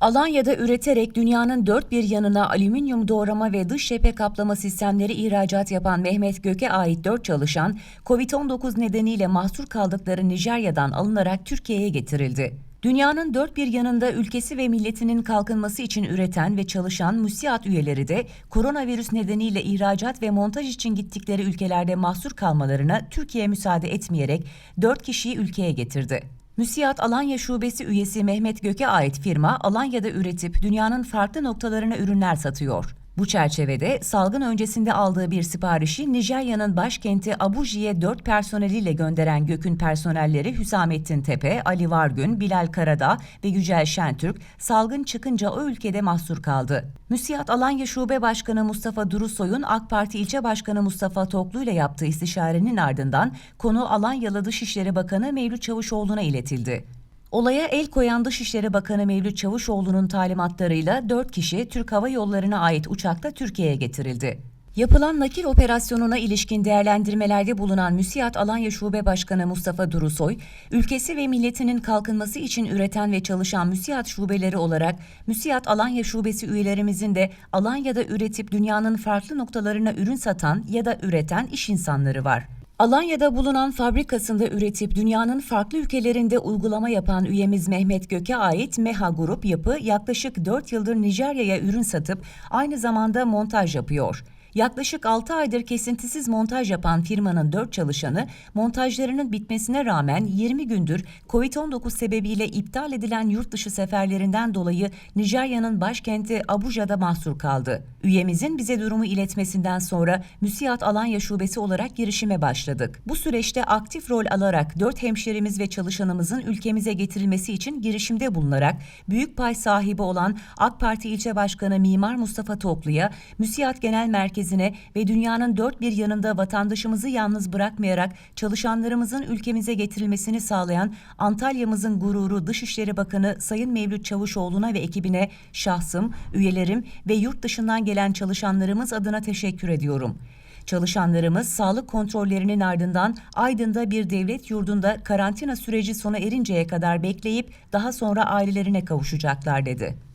Alanya'da üreterek dünyanın dört bir yanına alüminyum doğrama ve dış cephe kaplama sistemleri ihracat yapan Mehmet Gök'e ait dört çalışan, COVID-19 nedeniyle mahsur kaldıkları Nijerya'dan alınarak Türkiye'ye getirildi. Dünyanın dört bir yanında ülkesi ve milletinin kalkınması için üreten ve çalışan müsiat üyeleri de koronavirüs nedeniyle ihracat ve montaj için gittikleri ülkelerde mahsur kalmalarına Türkiye müsaade etmeyerek dört kişiyi ülkeye getirdi. Müsiyat Alanya Şubesi üyesi Mehmet Gök'e ait firma Alanya'da üretip dünyanın farklı noktalarına ürünler satıyor. Bu çerçevede salgın öncesinde aldığı bir siparişi Nijerya'nın başkenti Abuji'ye 4 personeliyle gönderen Gök'ün personelleri Hüsamettin Tepe, Ali Vargün, Bilal Karadağ ve Yücel Şentürk salgın çıkınca o ülkede mahsur kaldı. Müsiyat Alanya Şube Başkanı Mustafa Durusoy'un AK Parti İlçe Başkanı Mustafa Toklu ile yaptığı istişarenin ardından konu Alanyalı Dışişleri Bakanı Mevlüt Çavuşoğlu'na iletildi. Olaya el koyan Dışişleri Bakanı Mevlüt Çavuşoğlu'nun talimatlarıyla 4 kişi Türk Hava Yolları'na ait uçakla Türkiye'ye getirildi. Yapılan nakil operasyonuna ilişkin değerlendirmelerde bulunan Müsiyat Alanya Şube Başkanı Mustafa Durusoy, ülkesi ve milletinin kalkınması için üreten ve çalışan Müsiyat şubeleri olarak Müsiyat Alanya Şubesi üyelerimizin de Alanya'da üretip dünyanın farklı noktalarına ürün satan ya da üreten iş insanları var. Alanya'da bulunan fabrikasında üretip dünyanın farklı ülkelerinde uygulama yapan üyemiz Mehmet Gök'e ait MEHA Grup yapı yaklaşık 4 yıldır Nijerya'ya ürün satıp aynı zamanda montaj yapıyor. Yaklaşık 6 aydır kesintisiz montaj yapan firmanın 4 çalışanı montajlarının bitmesine rağmen 20 gündür COVID-19 sebebiyle iptal edilen yurt dışı seferlerinden dolayı Nijerya'nın başkenti Abuja'da mahsur kaldı. Üyemizin bize durumu iletmesinden sonra Müsiyat Alanya Şubesi olarak girişime başladık. Bu süreçte aktif rol alarak 4 hemşerimiz ve çalışanımızın ülkemize getirilmesi için girişimde bulunarak büyük pay sahibi olan AK Parti İlçe Başkanı Mimar Mustafa Toklu'ya Müsiyat Genel Merkezi'ne ve dünyanın dört bir yanında vatandaşımızı yalnız bırakmayarak çalışanlarımızın ülkemize getirilmesini sağlayan Antalya'mızın gururu Dışişleri Bakanı Sayın Mevlüt Çavuşoğlu'na ve ekibine şahsım, üyelerim ve yurt dışından gelen çalışanlarımız adına teşekkür ediyorum. Çalışanlarımız sağlık kontrollerinin ardından Aydın'da bir devlet yurdunda karantina süreci sona erinceye kadar bekleyip daha sonra ailelerine kavuşacaklar dedi.